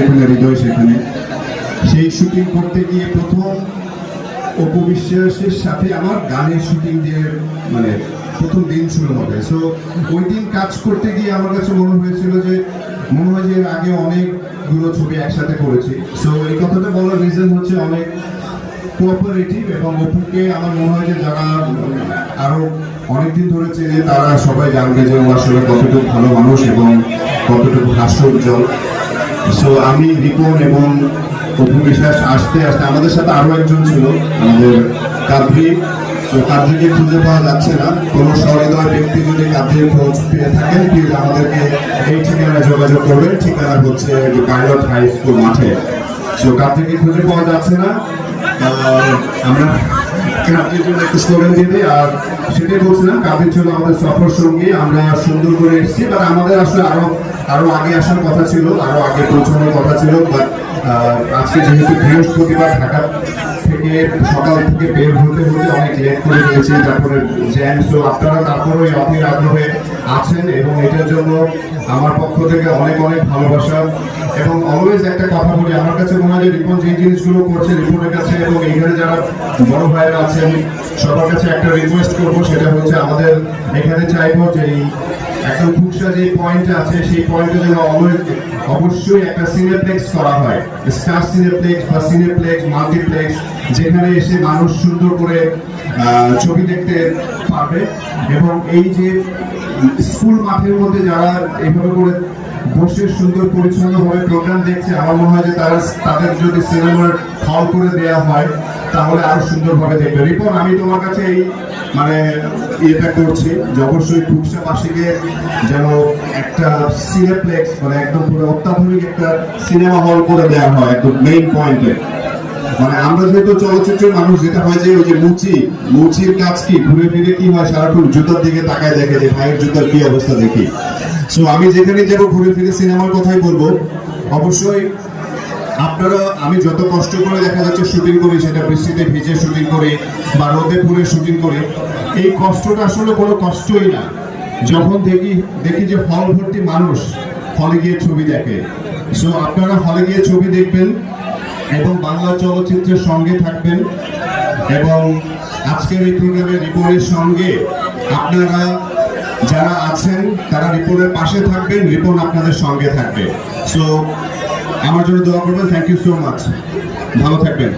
সেখানে হৃদয় সেখানে। সেই শুটিং করতে গিয়ে প্রথম অপবিশ্বাসের সাথে আমার গানের শুটিং দিয়ে মানে প্রথম দিন শুরু হবে। সো ওই দিন কাজ করতে গিয়ে আমার কাছে মনে হয়েছিল যে, মনে হয় যে আগে অনেকগুলো ছবি একসাথে করেছি। সো এই কথাটা বলার রিজন হচ্ছে অনেক কোঅপারেটিভ এবং অপুকে আমার মনে হয় যে যারা আরও অনেকদিন ধরে চেনে, তারা সবাই জানবে যে ও আসলে কতটুকু ভালো মানুষ এবং কতটুকু হাস্য উজ্জ্বল সো আমি রিপন এবং অপু বিশ্বাস আসতে আসতে আমাদের সাথে আরও একজন ছিল, আমাদের কাদ্রি তো কাদ্রিকে খুঁজে পাওয়া যাচ্ছে না। কোনো সহৃদয় ব্যক্তি যদি কাদ্রির খোঁজ পেয়ে থাকেন প্লিজ আমাদেরকে এই ঠিকানায় যোগাযোগ করবেন। ঠিকানা হচ্ছে পাইলট হাই স্কুল মাঠে। তো কাদ্রিকে খুঁজে পাওয়া যাচ্ছে না। আমরা কাদ্রির জন্য একটু স্লোগান দিয়ে দিই, আর সেটাই বলছিলাম কাদ্রির জন্য আমাদের সফর সঙ্গী। আমরা সুন্দর করে এসেছি বাট আমাদের আসলে আরও আরও আগে আসার কথা ছিল, আরও আগে পৌঁছানোর কথা ছিল আজকে যেহেতু বৃহস্পতিবার ঢাকা থেকে সকাল থেকে বের হতে হতে অনেক লেট করে দিয়েছি তারপরে জ্যাম সো আপনারা তারপরে ওই অধীর আগ্রহে আছেন এবং এটার জন্য আমার পক্ষ থেকে অনেক অনেক ভালোবাসা। এবং অলওয়েজ একটা কথা বলি, আমার কাছে মনে হয় যে রিপন যে জিনিসগুলো করছে, রিপনের কাছে এবং এখানে যারা বড় ভাইরা আছেন, সবার কাছে একটা রিকোয়েস্ট করব, সেটা হচ্ছে আমাদের, এখানে চাইব যে এই একদম খুবসা যে পয়েন্ট আছে, সেই পয়েন্টে যেন অবশ্যই একটা সিনেপ্লেক্স করা হয়। স্টার সিনেপ্লেক্স বা সিনেপ্লেক্স মাল্টিপ্লেক্স যেখানে এসে মানুষ সুন্দর করে ছবি দেখতে পারবে। এবং এই যে স্কুল মাঠের মধ্যে যারা এইভাবে করে বসে সুন্দর পরিচ্ছন্নভাবে প্রোগ্রাম দেখছে, আমার মনে হয় যে তারা তাদের যদি সিনেমার হল করে দেওয়া হয়, তাহলে আরও সুন্দরভাবে দেখবে। রিপন, আমি তোমার কাছে এই মানে ইয়েটা করছি যে অবশ্যই খুবসাবাসীকে যেন একটা সিনেপ্লেক্স মানে একদম পুরো অত্যাধুনিক একটা সিনেমা হল করে দেওয়া হয়, একদম মেইন পয়েন্টে মানে আমরা যেহেতু চলচ্চিত্রের মানুষ, যেটা হয় যে ওই যে মুচি, মুচির কাজ কি? ঘুরে ফিরে কি হয়? সারাক্ষণ জুতার দিকে তাকায় দেখে যে ভাইয়ের জুতার কি অবস্থা দেখি। সো আমি যেখানে যাব, ঘুরে ফিরে সিনেমার কথাই বলব। অবশ্যই আপনারা, আমি যত কষ্ট করে দেখা যাচ্ছে শুটিং করি, সেটা বৃষ্টিতে ভিজে শুটিং করি বা রোদে পুরে শুটিং করি এই কষ্টটা আসলে কোনো কষ্টই না। যখন দেখি দেখি যে হল ভর্তি মানুষ হলে গিয়ে ছবি দেখে। সো আপনারা হলে গিয়ে ছবি দেখবেন এবং বাংলা চলচ্চিত্রের সঙ্গে থাকবেন এবং আজকের এই প্রোগ্রামে রিপনের সঙ্গে আপনারা যারা আছেন, তারা রিপনের পাশে থাকবেন রিপন আপনাদের সঙ্গে থাকবে। সো আমার জন্য দোয়া করবেন। থ্যাংক ইউ সো মাচ ভালো থাকবেন।